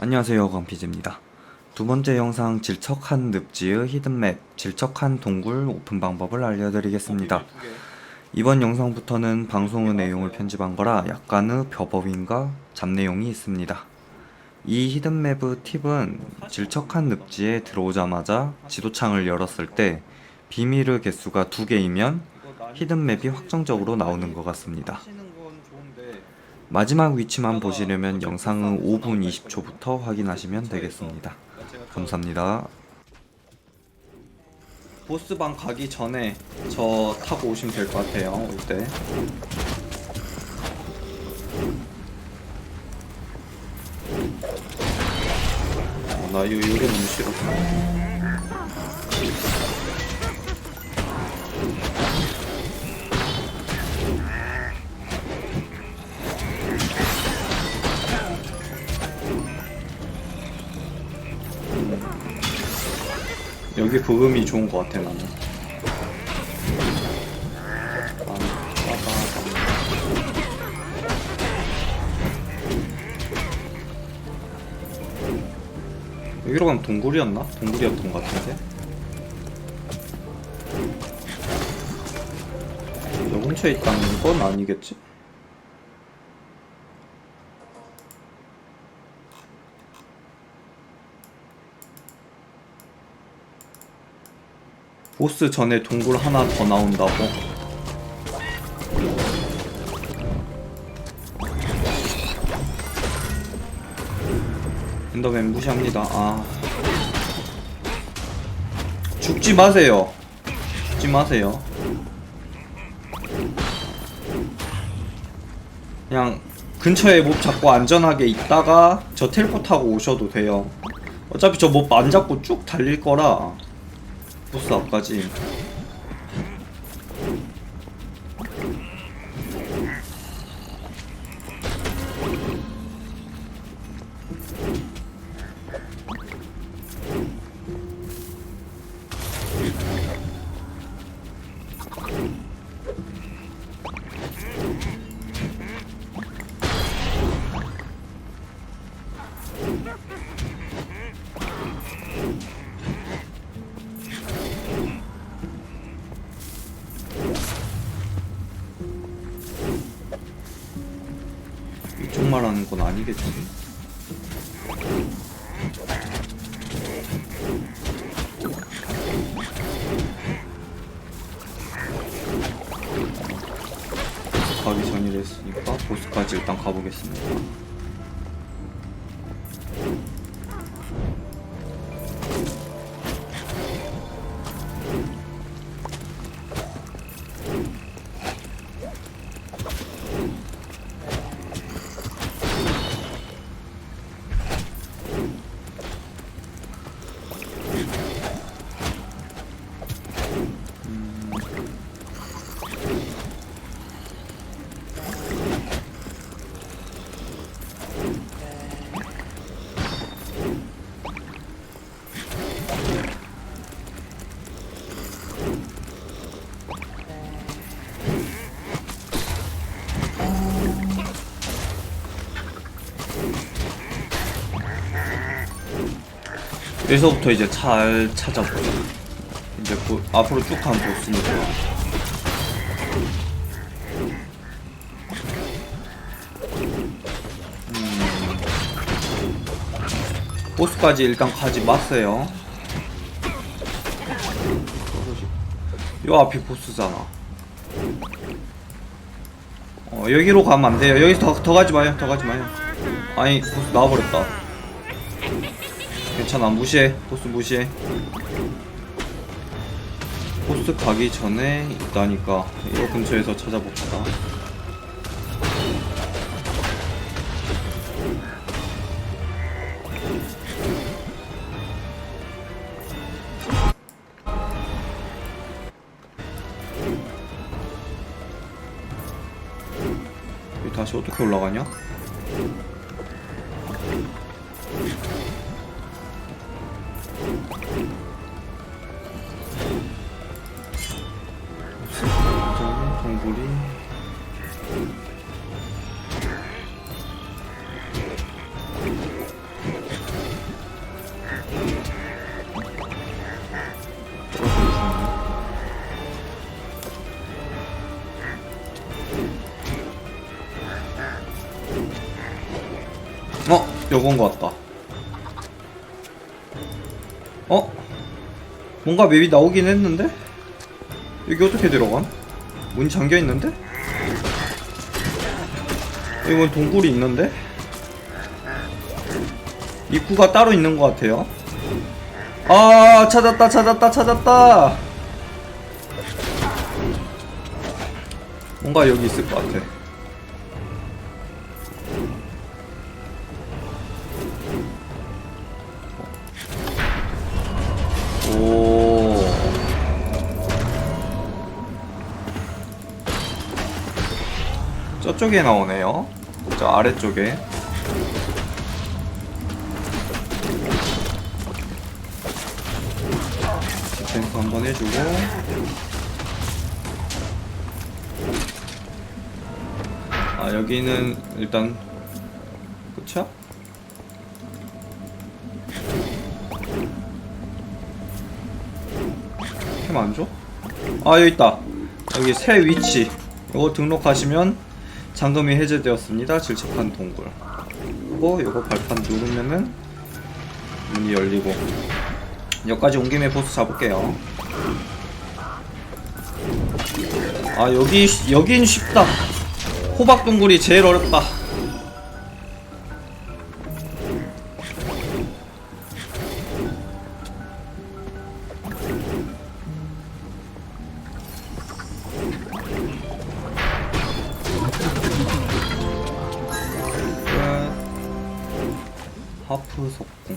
안녕하세요 건피즈입니다. 두 번째 영상 질척한 늪지의 히든맵 질척한 동굴 오픈 방법을 알려드리겠습니다. 이번 영상부터는 방송의 내용을 편집한 거라 약간의 벼버윙과 잡내용이 있습니다. 이 히든맵의 팁은 질척한 늪지에 들어오자마자 지도창을 열었을 때 비밀의 개수가 두 개이면 히든맵이 확정적으로 나오는 것 같습니다 마지막 위치만 보시려면 영상은 5분 20초부터 확인하시면 되겠습니다. 감사합니다. 보스방 가기 전에 저 타고 오시면 될 것 같아요. 올 때. 어, 나 이거 요리 너무 싫어. 여기 부금이 좋은 것 같아 나는. 여기로 가면 동굴이었나? 동굴이었던 것 같은데. 여 근처에 있다는 건 아니겠지? 보스 전에 동굴 하나 더 나온다고? 엔더맨 무시합니다. 아. 죽지 마세요. 죽지 마세요. 그냥 근처에 몹 잡고 안전하게 있다가 저 텔포 타고 오셔도 돼요. 어차피 저 몹 안 잡고 쭉 달릴 거라. 보스 앞까지 말하는 건 아니겠지? 가기 전이라 했으니까 보스까지 일단 가보겠습니다. 여기서부터 이제 잘 찾아보자. 이제 보, 앞으로 쭉 가면 보스니까. 음. 보스까지 일단 가지 마세요. 요 앞이 보스잖아. 어, 여기로 가면 안 돼요. 여기서 더, 더 가지 마요. 더 가지 마요. 아니, 보스 나와버렸다. 괜찮아. 무시해. 보스 무시해. 보스 가기 전에 있다니까. 이 근처에서 찾아봅시다 다시 어떻게 올라가냐? 공구리 어? 요건 것 같다 어? 뭔가 맵이 나오긴 했는데? 여기 어떻게 들어간? 문이 잠겨있는데? 이건 동굴이 있는데? 입구가 따로 있는 것 같아요 아 찾았다 찾았다 찾았다 뭔가 여기 있을 것 같아 저쪽에 나오네요. 저 아래쪽에. 디펜스 한번 해주고. 아 여기는 일단 그쵸? 캠안 줘? 아 여기 있다. 여기 새 위치. 이거 등록하시면 잠금이 해제되었습니다. 질척한 동굴. 그리고 이거 발판 누르면은 문이 열리고 여기까지 온 김에 보스 잡을게요. 아 여기 쉬- 여긴 쉽다. 호박 동굴이 제일 어렵다 하프 속공